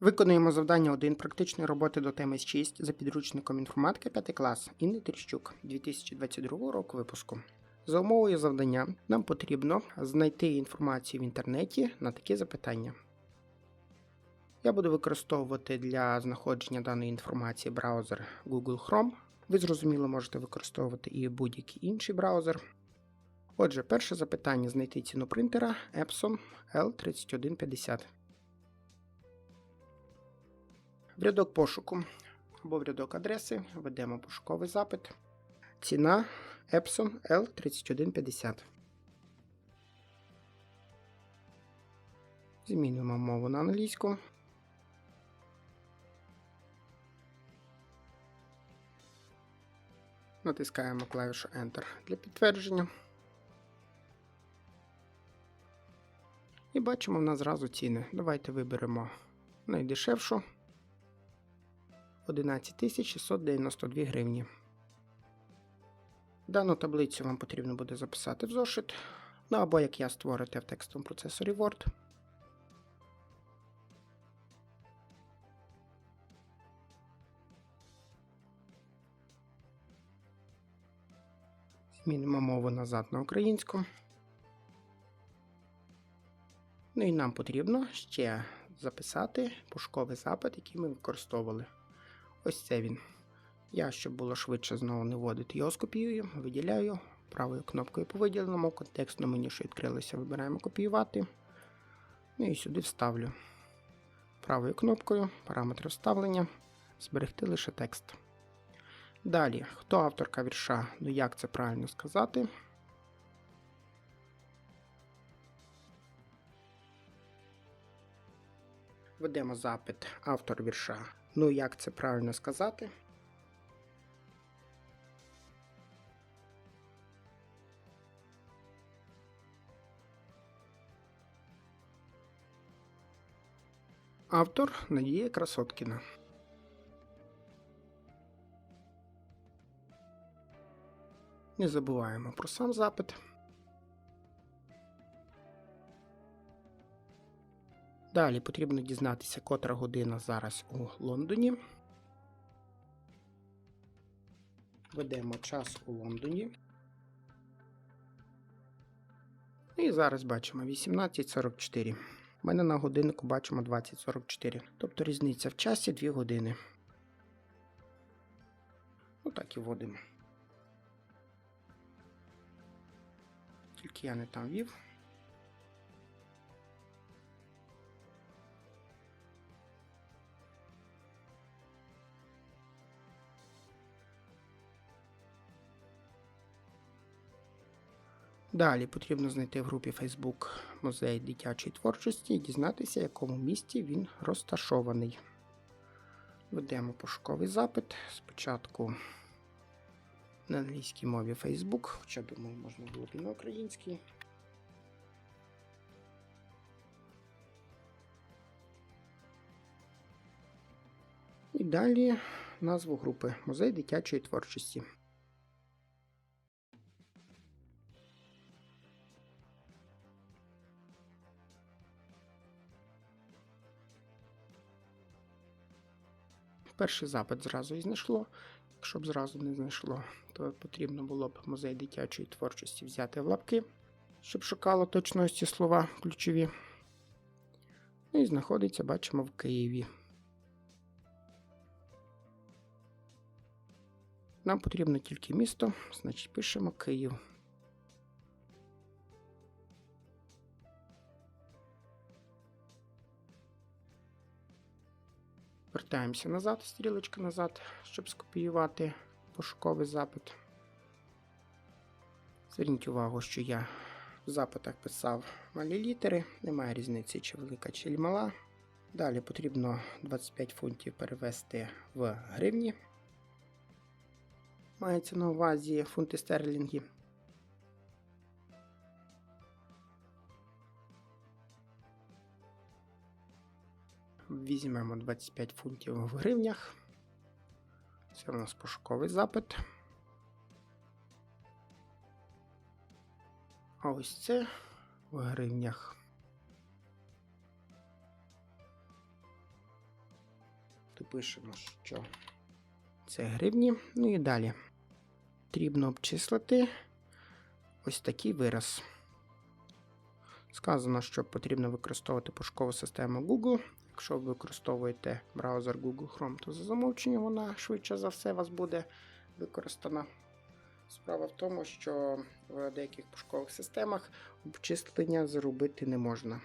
Виконуємо завдання 1 практичної роботи до теми 6 за підручником інформатики 5 клас Інни Тріщук 2022 року випуску. За умовою завдання нам потрібно знайти інформацію в інтернеті на такі запитання. Я буду використовувати для знаходження даної інформації браузер Google Chrome. Ви зрозуміло можете використовувати і будь-який інший браузер. Отже, перше запитання знайти ціну принтера Epson L3150. В рядок пошуку або в рядок адреси введемо пошуковий запит. Ціна Epson L3150. Змінюємо мову на англійську. Натискаємо клавішу Enter для підтвердження. І бачимо в нас зразу ціни. Давайте виберемо найдешевшу 11 692 гривні. Дану таблицю вам потрібно буде записати в зошит. Ну або як я створити в текстовому процесорі Word. Змінимо мову назад на українську. Ну і нам потрібно ще записати пошуковий запит, який ми використовували. Ось це він. Я, щоб було швидше знову не вводити, його скопіюю, виділяю правою кнопкою по виділеному контекстному меню, що відкрилося, вибираємо копіювати. Ну і сюди вставлю правою кнопкою, параметри вставлення, зберегти лише текст. Далі, хто авторка вірша, ну як це правильно сказати? Ведемо запит автор вірша. Ну як це правильно сказати? Автор Надія Красоткіна. Не забуваємо про сам запит. Далі потрібно дізнатися, котра година зараз у Лондоні. Ведемо час у Лондоні. І зараз бачимо 18.44. У мене на годиннику бачимо 20.44. Тобто різниця в часі 2 години. Ну так і вводимо. Тільки я не там вів. Далі потрібно знайти в групі Facebook музей дитячої творчості і дізнатися, в якому місті він розташований. Ведемо пошуковий запит. Спочатку на англійській мові Facebook, хоча думаю, можна було б і на українській. І далі назву групи Музей дитячої творчості. Перший запит зразу і знайшло. Якщо б зразу не знайшло, то потрібно було б музей дитячої творчості взяти в лапки, щоб шукало точності слова ключові. Ну і знаходиться, бачимо, в Києві. Нам потрібно тільки місто, значить пишемо Київ. Вертаємося назад, стрілочка назад, щоб скопіювати пошуковий запит. Зверніть увагу, що я в запитах писав малі літери, немає різниці, чи велика, чи мала. Далі потрібно 25 фунтів перевести в гривні. Мається на увазі фунти стерлінги. Візьмемо 25 фунтів в гривнях. Це у нас пошуковий запит. А ось це в гривнях. допишемо, що це гривні. Ну і далі. Потрібно обчислити ось такий вираз. Сказано, що потрібно використовувати пошукову систему Google. Якщо ви використовуєте браузер Google Chrome, то за замовченням вона швидше за все вас буде використана. Справа в тому, що в деяких пошукових системах обчислення зробити не можна.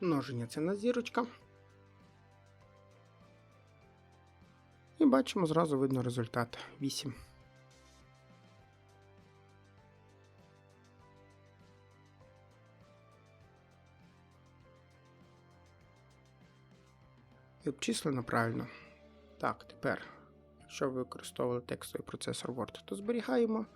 Множення це на зірочка. Бачимо, зразу видно результат 8. І обчислено правильно. Так, тепер, якщо ви використовували текстовий процесор Word, то зберігаємо.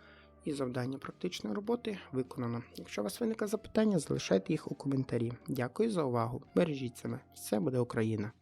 І завдання практичної роботи виконано. Якщо у вас виникли запитання, залишайте їх у коментарі. Дякую за увагу. Бережіть себе. Все буде Україна!